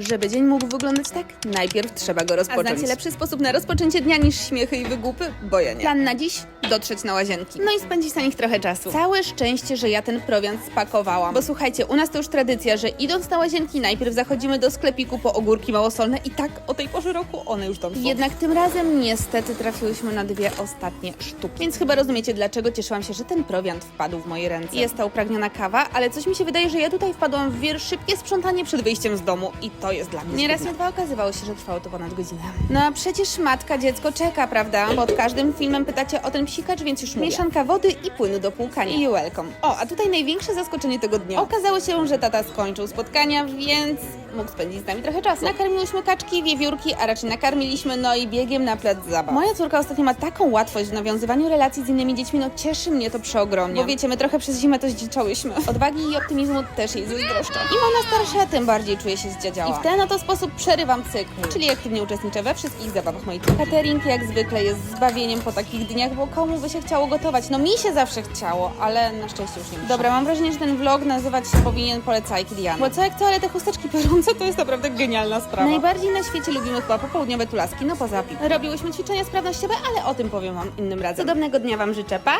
Żeby dzień mógł wyglądać tak, najpierw trzeba go rozpocząć. A znacie lepszy sposób na rozpoczęcie dnia niż śmiechy i wygłupy? Bo ja nie. Plan na dziś? Dotrzeć na łazienki. No i spędzić na nich trochę czasu. Całe szczęście, że ja ten prowiant spakowałam. Bo słuchajcie, u nas to już tradycja, że idąc na łazienki, najpierw zachodzimy do sklepiku po ogórki małosolne i tak o tej porze roku one już tam są. Jednak tym razem niestety trafiłyśmy na dwie ostatnie sztuki. Więc chyba rozumiecie, dlaczego cieszyłam się, że ten prowiant wpadł w moje ręce. Jest ta upragniona kawa, ale coś mi się wydaje, że ja tutaj wpadłam w wir szybkie sprzątanie przed wyjściem z domu i to jest dla mnie Nieraz nie dwa okazywało się, że trwało to ponad godzinę. No a przecież matka dziecko czeka, prawda? Pod każdym filmem pytacie o ten psikacz, więc już mówię. Mieszanka wody i płynu do płukania. I welcome. O, a tutaj największe zaskoczenie tego dnia. Okazało się, że tata skończył spotkania, więc mógł spędzić z nami trochę czasu. Nakarmiłyśmy kaczki, wiewiórki, a raczej nakarmiliśmy, no i biegiem na plac zabaw. Moja córka ostatnio ma taką łatwość w nawiązywaniu relacji z innymi dziećmi, no cieszy mnie to przeogromnie. Bo wiecie, my trochę przez zimę to zdziczałyśmy. Odwagi i optymizmu też jej zazdroszczę. I ona starsza tym bardziej czuje się zdziadziała. I w ten oto sposób przerywam cykl, czyli aktywnie uczestniczę we wszystkich zabawach mojej córki. Catering jak zwykle jest zbawieniem po takich dniach, bo komu by się chciało gotować? No mi się zawsze chciało, ale na szczęście już nie muszę. Dobra, mam wrażenie, że ten vlog nazywać się powinien polecajki Diany. Bo co jak co, ale te chusteczki piorące to jest naprawdę genialna sprawa. Najbardziej na świecie lubimy chyba popołudniowe tulaski, no poza piw. Robiłyśmy ćwiczenia sprawnościowe, ale o tym powiem wam innym razem. Cudownego dnia wam życzę, pa!